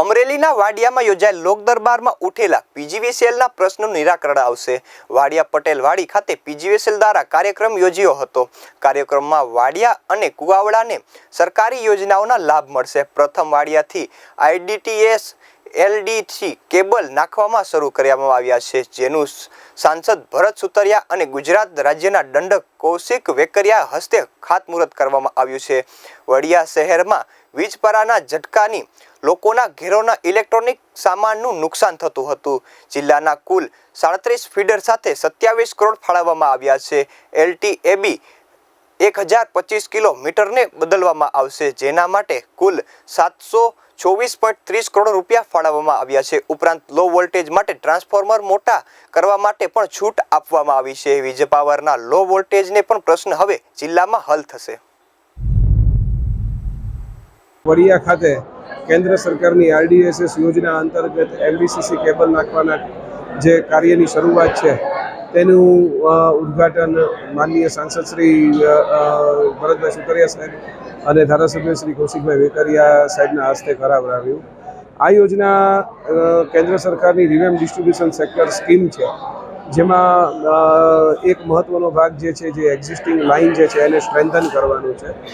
અમરેલીના વાડિયામાં યોજાયેલ લોક દરબારમાં ઉઠેલા પીજીવીસીએલના પ્રશ્નનું નિરાકરણ આવશે. વાડિયા પટેલ વાડી ખાતે પીજીવીસીએલ દ્વારા કાર્યક્રમ યોજ્યો હતો. કાર્યક્રમમાં વાડિયા અને કુવાવડાને સરકારી યોજનાઓના લાભ મળશે. પ્રથમ વાડિયાથી આઈડીટીએસ એલડીસી કેબલ નાખવામાં શરૂ કરવામાં આવ્યા છે, જેનું સાંસદ ભરત સુતરિયા અને ગુજરાત રાજ્યના દંડક કૌશિક વેકરિયા હસ્તે ખાતમુહૂર્ત કરવામાં આવ્યું છે. વડિયા શહેરમાં વીજપરાના ઝટકાની, લોકોના ઘેરોના ઇલેક્ટ્રોનિક સામાનનું નુકસાન થતું હતું. જિલ્લાના કુલ સાડત્રીસ ફીડર સાથે સત્યાવીસ કરોડ ફાળવવામાં આવ્યા છે. એલટીએબી એક હજાર પચીસ કિલોમીટરને બદલવામાં આવશે, જેના માટે કુલ સાતસો ચોવીસ પોઈન્ટ ત્રીસ કરોડ રૂપિયા ફાળવવામાં આવ્યા છે. ઉપરાંત લો વોલ્ટેજ માટે ટ્રાન્સફોર્મર મોટા કરવા માટે પણ છૂટ આપવામાં આવી છે. વીજ પાવરના લો વોલ્ટેજને પણ પ્રશ્ન હવે જિલ્લામાં હલ થશે. વડિયા ખાતે કેન્દ્ર સરકારની આરડીએસએસ યોજના અંતર્ગત એમબીસીસી કેબલ નાખવાના જે કાર્યની શરૂઆત છે તેનું ઉદ્ઘાટન માનનીય સાંસદ શ્રી ભરતભાઈ સુતરિયા સાહેબ અને ધારાસભ્ય શ્રી કૌશિકભાઈ વેકરિયા સાહેબના હસ્તે કરાવરાવ્યું આ યોજના કેન્દ્ર સરકારની રિવેમ ડિસ્ટ્રીબ્યુશન સેક્ટર સ્કીમ છે, જેમાં એક મહત્વનો ભાગ જે છે, જે એક્ઝિસ્ટિંગ લાઇન જે છે, એને સ્ટ્રેન્થન કરવાનું છે.